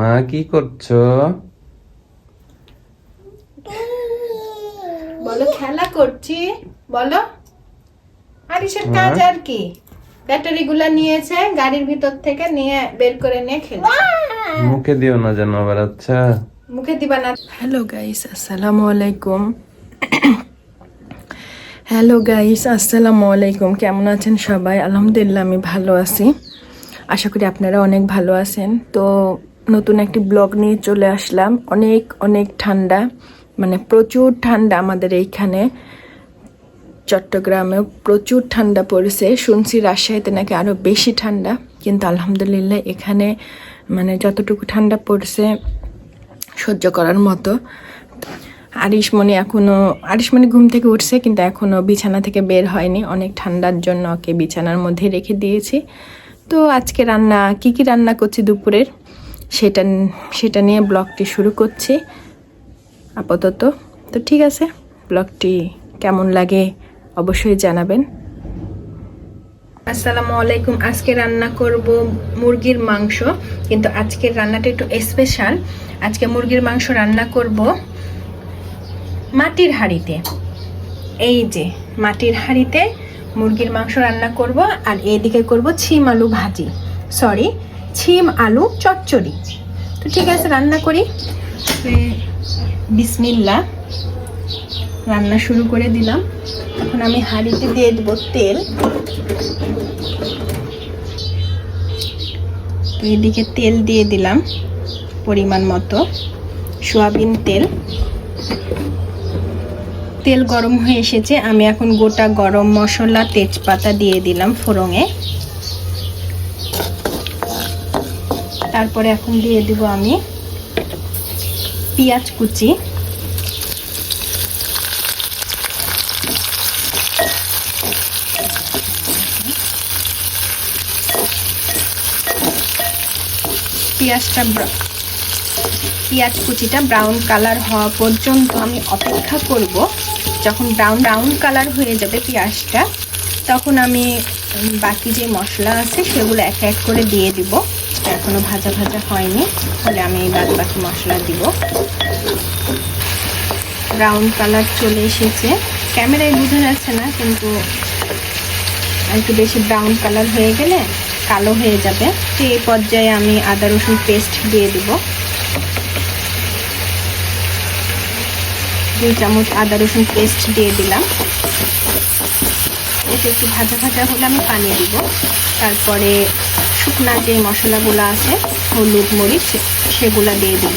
মা কি করছ? বলো খেলা করছি। বলো। আরিসের কাজ আর কি? ব্যাটারি গুলা নিয়েছে গাড়ির ভিতর থেকে নিয়ে বের করে নিয়ে খেলছে মুখে দিও না যেন আবার আচ্ছা। মুখে দিবা না। হ্যালো গাইস আসসালামু আলাইকুম। হ্যালো গাইস আসসালামু আলাইকুম। কেমন আছেন সবাই? আলহামদুলিল্লাহ আমি ভালো আছি। আশা করি আপনারা অনেক ভালো আছেন। তো নতুন একটি ব্লগ নিয়ে চলে আসলাম। অনেক অনেক ঠান্ডা মানে প্রচুর ঠান্ডা আমাদের এইখানে। চট্টগ্রামে প্রচুর ঠান্ডা পড়েছে। শুনছি রাজশাহীতে নাকি আরও বেশি ঠান্ডা, কিন্তু আলহামদুলিল্লাহ এখানে মানে যতটুকু ঠান্ডা পড়ছে সহ্য করার মতো। আরিশমণি এখনও আরিশমণি ঘুম থেকে উঠছে, কিন্তু এখনও বিছানা থেকে বের হয়নি। অনেক ঠান্ডার জন্য ওকে বিছানার মধ্যে রেখে দিয়েছি। তো আজকে রান্না, কি কি রান্না করছি দুপুরের? সেটা সেটা নিয়ে ব্লগটি শুরু করছি আপাতত। তো ঠিক আছে, ব্লগটি কেমন লাগে অবশ্যই জানাবেন। আসসালামু আলাইকুম, আজকে রান্না করব মুরগির মাংস, কিন্তু আজকের রান্নাটা একটু স্পেশাল আজকে মুরগির মাংস রান্না করব মাটির হাঁড়িতে। এই যে মাটির হাঁড়িতে মুরগির মাংস রান্না করব, আর এইদিকে করব ছিম আলু ভাজি। সরি ছিম আলু চচ্চড়ি। তো ঠিক আছে, রান্না করি। বিসমিল্লা রান্না শুরু করে দিলাম। এখন আমি হাঁড়িতে দিয়ে দেবো তেল। তো এদিকে তেল দিয়ে দিলাম পরিমাণ মতো। সোয়াবিন তেল। তেল গরম হয়ে এসেছে। আমি এখন গোটা গরম মশলা তেজপাতা দিয়ে দিলাম ফোড়ঙে তারপরে এখন দিয়ে দিব আমি পেঁয়াজ কুচি। পেঁয়াজটা পেঁয়াজ কুচিটা ব্রাউন কালার হওয়া পর্যন্ত আমি অপেক্ষা করব। যখন ব্রাউন ব্রাউন কালার হয়ে যাবে পেঁয়াজটা, তখন আমি বাকি যে মশলা আছে সেগুলো এক এক করে দিয়ে দিব। এখনও ভাজা ভাজা হয়নি, তাহলে আমি বাদ বাকি মশলা দিব। ব্রাউন কালার চলে এসেছে। ক্যামেরায় বোঝা যাচ্ছে না, কিন্তু একটু বেশি ব্রাউন কালার হয়ে গেলে কালো হয়ে যাবে। তো এই পর্যায়ে আমি আদা, রসুন পেস্ট দিয়ে দিব। দুই চামচ আদা, রসুন পেস্ট দিয়ে দিলাম। এটা একটু ভাজা ভাজা হলে আমি পানি দিব। তারপরে শুকনা যে মশলাগুলো আছে, হলুদ মরিচ সেগুলো দিয়ে দিব।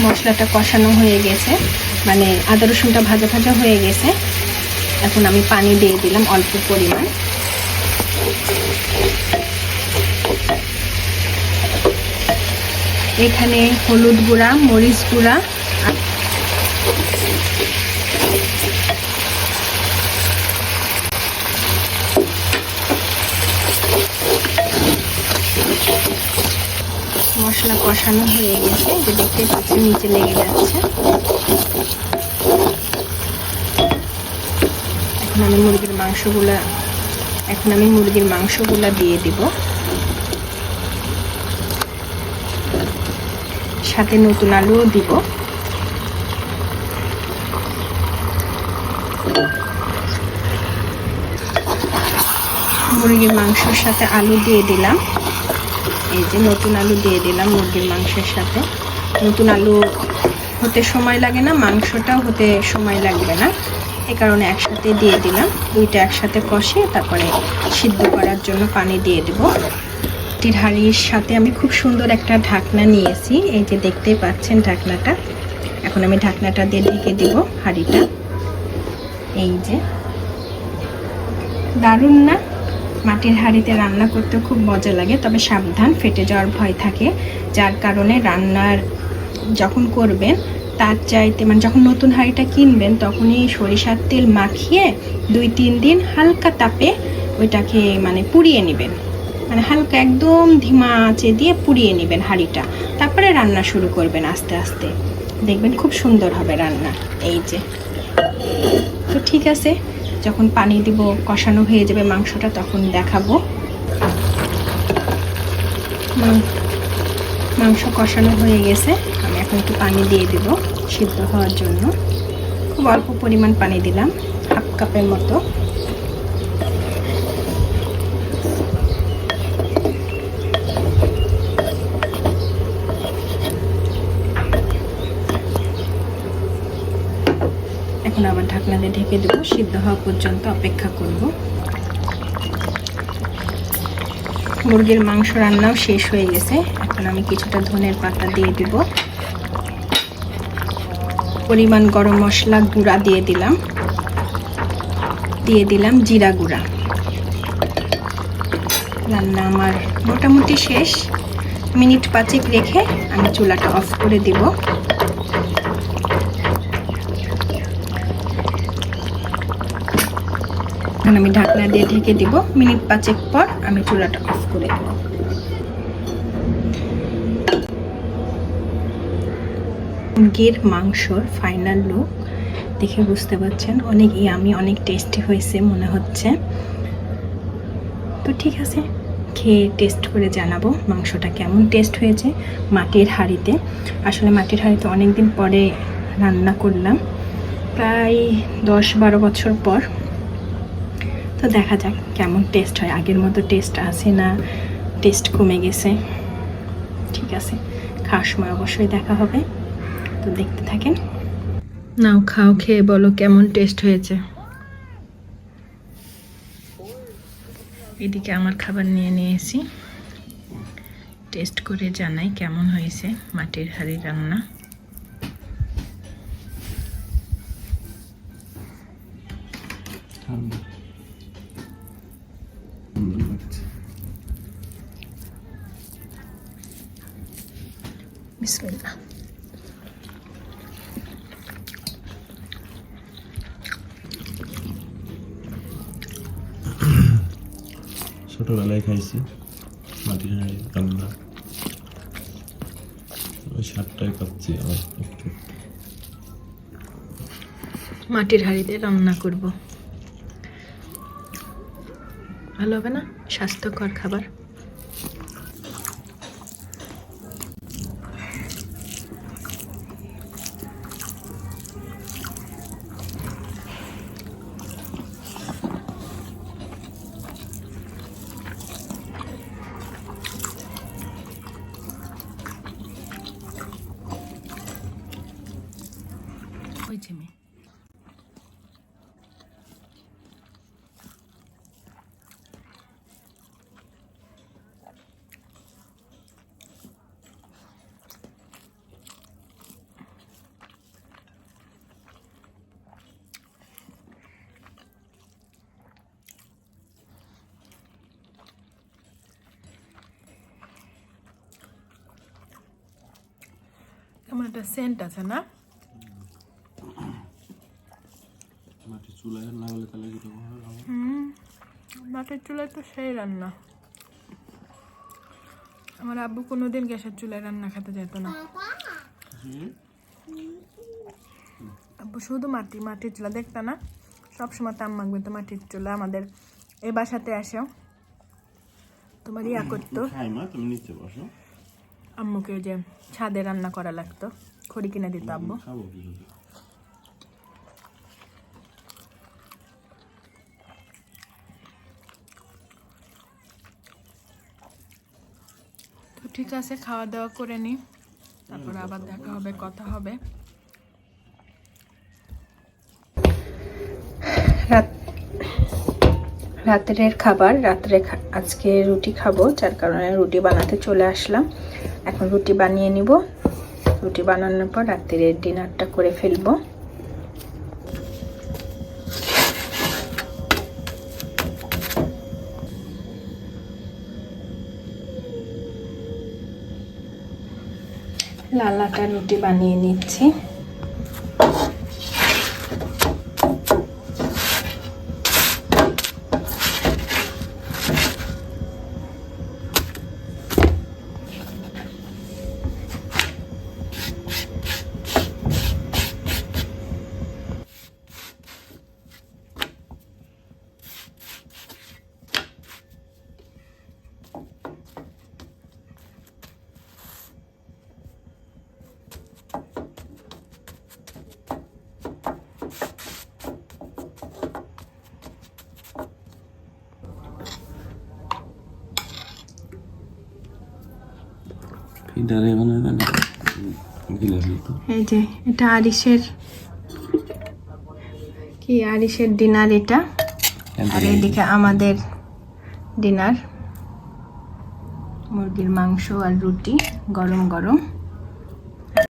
মশলাটা কষানো হয়ে গেছে। মানে আদা রসুনটা ভাজা ভাজা হয়ে গেছে। এখন আমি পানি দিয়ে দিলাম অল্প পরিমাণ। এখানে হলুদ গুঁড়া, মরিচ গুঁড়া মশলা কষানো হয়ে গেছে যে দেখতে পাচ্ছি নিচে লেগে যাচ্ছে। এখন আমি মুরগির মাংসগুলা, এখন আমি মুরগির মাংসগুলা দিয়ে দিব। সাথে নতুন আলুও দিব। মুরগির মাংসের সাথে আলু দিয়ে দিলাম। এই যে নতুন আলু দিয়ে দিলাম মুরগির মাংসের সাথে। নতুন আলু হতে সময় লাগে না, মাংসটাও হতে সময় লাগবে না। এই কারণে একসাথে দিয়ে দিলাম। দুইটা একসাথে কষে তারপরে সিদ্ধ করার জন্য পানি দিয়ে দেবো। একটি হাঁড়ির সাথে আমি খুব সুন্দর একটা ঢাকনা নিয়েছি। এই যে দেখতেই পাচ্ছেন ঢাকনাটা। এখন আমি ঢাকনাটা দিয়ে ঢেকে দিব হাঁড়িটা। এই যে। দারুণ না? মাটির হাঁড়িতে রান্না করতে খুব মজা লাগে, তবে সাবধান, ফেটে যাওয়ার ভয় থাকে। যার কারণে রান্নার যখন করবেন, তার চাইতে মানে যখন নতুন হাঁড়িটা কিনবেন, তখনই সরিষার তেল মাখিয়ে দুই তিন দিন হালকা তাপে ওইটাকে মানে পুড়িয়ে নেবেন। মানে হালকা একদম ধিমা আঁচে দিয়ে পুড়িয়ে নেবেন হাঁড়িটা। তারপরে রান্না শুরু করবেন আস্তে আস্তে। দেখবেন খুব সুন্দর হবে রান্না। এই যে। তো ঠিক আছে। যখন পানি দিব, কষানো হয়ে যাবে মাংসটা, তখন দেখাবো। মাংস কষানো হয়ে গেছে। আমি এখন একটু পানি দিয়ে দিব সিদ্ধ হওয়ার জন্য। খুব অল্প পরিমাণ পানি দিলাম, হাফ কাপের মতো। এখন আবার ঢাকনা দিয়ে ঢেকে দেবো। সিদ্ধ হওয়া পর্যন্ত অপেক্ষা করব। মুরগির মাংস রান্নাও শেষ হয়ে গেছে। এখন আমি কিছুটা ধনের পাতা দিয়ে দিব। পরিমাণ গরম মশলা গুঁড়া দিয়ে দিলাম। দিয়ে দিলাম জিরা গুঁড়া। রান্না আমার মোটামুটি শেষ। মিনিট পাঁচেক রেখে আমি চুলাটা অফ করে দিব। এখন আমি ঢাকনা দিয়ে ঢেকে দিব। মিনিট পাঁচেক পর আমি চুলাটা অফ করে দেব। মুরগির মাংসর ফাইনাল লুক দেখে বুঝতে পারছেন, অনেক ইয়ামি অনেক টেস্টি হয়েছে মনে হচ্ছে। তো ঠিক আছে, খেয়ে টেস্ট করে জানাব মাংসটা কেমন টেস্ট হয়েছে মাটির হাঁড়িতে। আসলে মাটির হাঁড়িতে অনেক দিন পরে রান্না করলাম, প্রায় দশ বারো বছর পর তো দেখা যাক কেমন টেস্ট হয়। আগের মতো টেস্ট আছে না? টেস্ট কমে গেছে। ঠিক আছে। খাওয়ার সময় অবশ্যই দেখা হবে। তো দেখতে থাকেন। নাও, খাও, খেয়ে বলো কেমন টেস্ট হয়েছে। এদিকে আমার খাবার নিয়ে নিয়েছি। টেস্ট করে জানাই কেমন হয়েছে মাটির হাঁড়ি রান্না। সুন্দর লাগছে বিসমিল্লাহ ছোটবেলায় খাইছি। মাটির হাঁড়ি রান্না ওই সাতটায় পাচ্ছি একটু। মাটির হাঁড়িতে রান্না করব। ভালো হবে না? স্বাস্থ্যকর খাবার হয়েছে মেয়ে কেমন একটা সেন্ট আছে না মাটির চুলায় হলে তাহলে? হুম মাটির চুলায় তো সেই রান্না আমার আব্বু কোনোদিন গ্যাসের চুলায় রান্না খেতে যেত না আব্বু শুধু মাটি মাটির চুলা দেখতা না সবসময় তাম মাখবে তো মাটির চুলা আমাদের এ বাসাতে আসেও তোমার ইয়া করতো তুমি নিচে বসো আম্মুকে যে ছাদে রান্না করা লাগতো। খড়ি কিনে দিত করে? তো ঠিক আছে খাওয়া দাওয়া করে নি। তারপর আবার দেখা হবে কথা হবে। রাত রাত্রের খাবার রাত্রে আজকে রুটি খাব যার কারণে রুটি বানাতে চলে আসলাম। এখন রুটি বানিয়ে নিব। রুটি বানানোর পর রাত্রের ডিনারটা করে ফেলব। লালাটা রুটি বানিয়ে নিচ্ছি। এই যে এটা আরিসের কি আরিসের ডিনার এটা? আর এদিকে আমাদের ডিনার মুরগির মাংস আর রুটি গরম গরম।